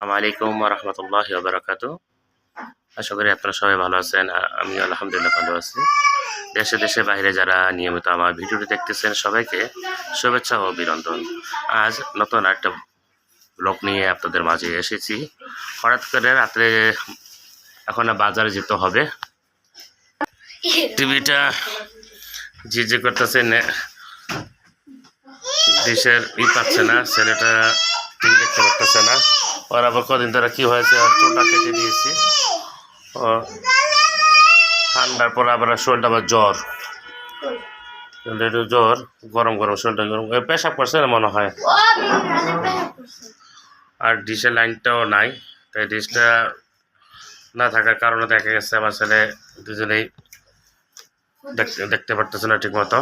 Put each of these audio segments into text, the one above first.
আলাইকুম রহমতুল্লাহ বারাকাত আশা করি আপনারা সবাই ভালো আছেন আমি আলহামদুলিল্লাহ ভালো আছি। দেশে দেশে বাইরে যারা নিয়মিত আমার ভিডিওটি দেখতেছেন, সবাইকে শুভেচ্ছা ও অভিনন্দন। আজ নতুন একটা ব্লগ নিয়ে আপনাদের মাঝে এসেছি। হঠাৎ করে রাত্রে এখন বাজারে যেতে হবে। টিভিটা যে যে করতেছে দেশের ই পাচ্ছে না, ছেলেটা টিভি দেখতে পারতেছে না। ওর আবার কদিন ধরে কি হয়েছে? আর চুলটা কেটে দিয়েছি। ও ঠান্ডার পর আবার শরীরটা আবার জ্বর। একটু জ্বর গরম গরম শরীরটা গরম। পেশাব করছে না মনে হয়? আর ডিশের লাইনটাও নাই তাই ডিশটা না থাকার কারণে দেখা গেছে আমার ছেলে দুজনেই দেখতে দেখতে পারতেছে না ঠিক মতো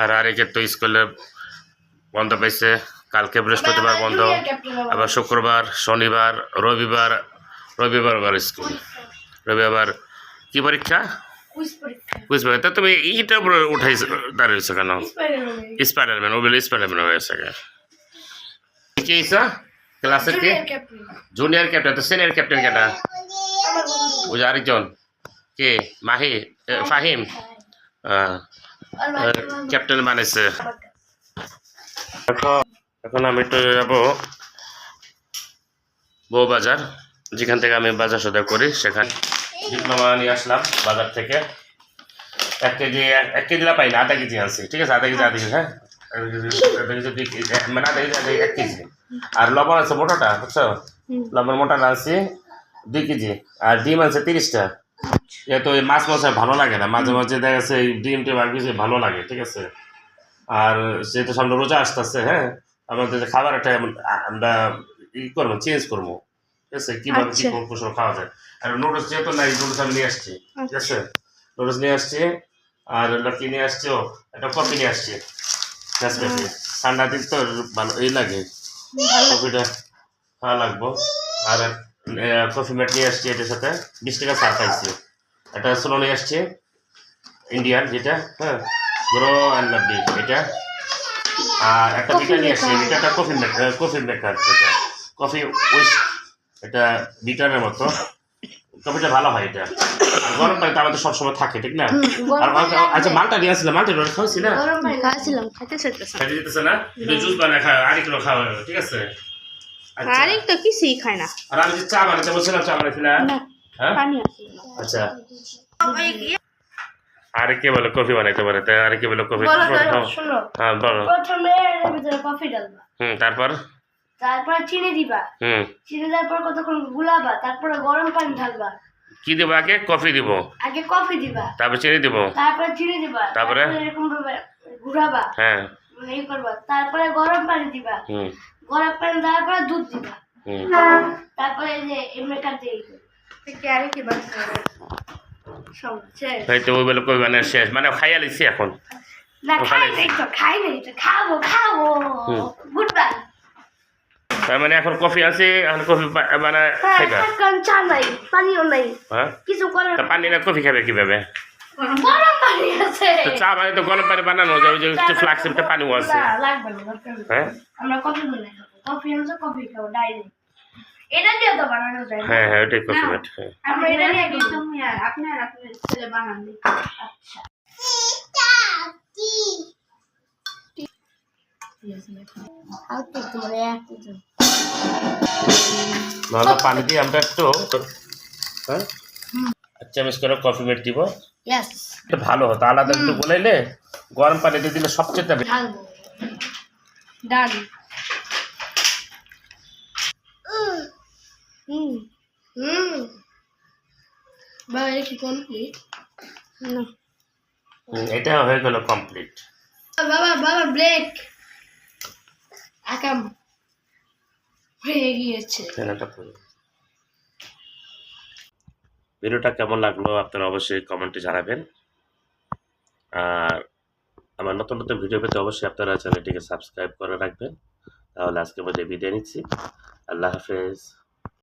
আর আরেকের তো স্কুলে বন্ধ পাইছে। কালকে বৃহস্পতিবার বন্ধ আবার শুক্রবার শনিবার রবিবার রবিবার আবার স্কুল। রবিবার কি পরীক্ষা? কুইজ পরীক্ষা। তা তুমি ইটার উপরে উঠাইছ দাঁড়িয়েছো কেন? স্পাইডারম্যান স্পাইডারম্যান ওগুলো স্পাইডারম্যান হয়েছে কে হইছে ক্লাসের কি? জুনিয়র ক্যাপ্টেন তো সিনিয়র ক্যাপ্টেন কেটা? ওই যে আরেকজন। কে? মাহি ফাহিম। ক্যাপ্টেন বানাইছে। এখন আমি একটু যাব বউবাজার যেখান থেকে আমি বাজার সদা করি সেখানে ডিপ্লোমা নিয়ে আসলাম বাজার থেকে। এক কেজি এক কেজি না পাই না আধা কেজি আনছি ঠিক আছে? আধা কেজি আধা কেজি হ্যাঁ? মানে আধা কেজি এক কেজি। আর লবণ আছে মোটাটা বুঝছ? লবণ মোটাটা আনছি দুই কেজি। আর ডিম আছে তিরিশটা। যেহেতু ওই মাছ মাছ ভালো লাগে না মাঝে মাঝে দেখা যাচ্ছে ডিম টিম আর কিছু ভালো লাগে ঠিক আছে? আর যেহেতু সামনে রোজা আসতেছে হ্যাঁ? আমাদের যে খাবার একটা আমরা ই করব চেঞ্জ করব। ঠিক আছে? কীভাবে কী আচ্ছা। কুশল খাওয়া যায়? আর নুডলস যেহেতু নাই নুডলস আমি নিয়ে আসছি। ঠিক আছে? নুডলস নিয়ে আসছি আর লাকি নিয়ে আসছি ও একটা কফি নিয়ে আসছি। নেসক্যাফে ঠান্ডা দিন তো ভালো এই লাগে। কফিটা ভালো লাগবো। আর কফি মেট নিয়ে আসছি এটার সাথে। বিশ টাকা ছাড় পাইছি একটা সোলো নিয়ে আসছি। ইন্ডিয়ান যেটা হ্যাঁ। গ্রো অ্যান্ড লাভলি এটা। আর একটা বিটা নিয়ে আসছি বিটাটা কফি মেকার কফি মেকার এটা কফি উইস্ক এটা বিটারের মতো। কফিটা ভালো হয় এটা। আর গরম পানিতে আমাদের সবসময় থাকে ঠিক না? আর আচ্ছা মালটা নিয়ে আসলে মালটা রোজ খাওয়াছি না? পানি খেতে খাইতে যেতেছে না? জুস বানায় খাওয়া আরেক কিলো খাওয়া ঠিক আছে? আচ্ছা। আরেক তো কিছুই খায় না। আর আমি চা বানাতে বলছিলাম চা বানাইছিলাম। হ্যাঁ? পানি আছে আচ্ছা। আরে কে বলে কফি বানাইতে পারে? তাই আরে কে বলে কফি? বলো শোনো। হ্যাঁ বলো। প্রথমে এর ভিতরে কফি ডালবা হুম তারপর? তারপর চিনি দিবা। হুম। চিনি দেওয়ার পর কতক্ষণ গুলাবা তারপরে গরম পানি ঢালবা। কি দেবো আগে? কফি দিব। আগে কফি দিবা। তারপর চিনি দিব। তারপর চিনি দিবা। তারপরে? এরকম ভাবে ঘুরাবা। হ্যাঁ। মানে এই করবা। তারপরে গরম পানি দিবা। হুম। গরম পানি দেওয়ার পরে দুধ দিবা। হুম। তারপরে এই যে এমনি কাটতে কি আর কি শেষ। হয়তো ওই বলে কফি বানায় শেষ। মানে খাইয়া লিছি এখন। না খাই নাই তো খাই নাই তো খাব খাব। গুড বাই তার মানে এখন কফি আছে এখন কফি বানায় চা নাই পানিও নাই। কিছু করার পানি না কফি খাবে কীভাবে? তো চা মানে তো গরম পানি বানানো যায় ওই যে একটু ফ্লাক্সিবটা পানিও আছে। না না। হ্যাঁ আমরা কফি বানাই কফি আনছো কফি খাব ডাইরেক্ট এটা দিয়ে তো বানানো যায়। না। হ্যাঁ হ্যাঁ ওটাই কফি মেট হ্যাঁ। আমরা এটা খাব। আপনার আপনার ছেলে বানান। দিই আচ্ছা। নাহলে পানি দিয়ে আমরা একটু হ্যাঁ? চামচ করে কফি মেট দিব। ইয়েস এটা ভালো হতো আলাদা একটু বলাইলে গরম পানিতে দিলে সবচেয়ে ডাল। হুম। হুম। কি কমপ্লিট না। এটা হয়ে গেল কমপ্লিট বাবা বাবা ব্রেক আকাম হয়ে গিয়েছে। ভিডিওটা কেমন লাগল আপনারা অবশ্যই কমেন্টে জানাবেন। আর আমার নতুন নতুন ভিডিও পেতে অবশ্যই আপনারা চ্যানেলটিকে সাবস্ক্রাইব করে রাখবেন। তাহলে আজকে মধ্যে বিদায় নিচ্ছি। আল্লাহ হাফেজ।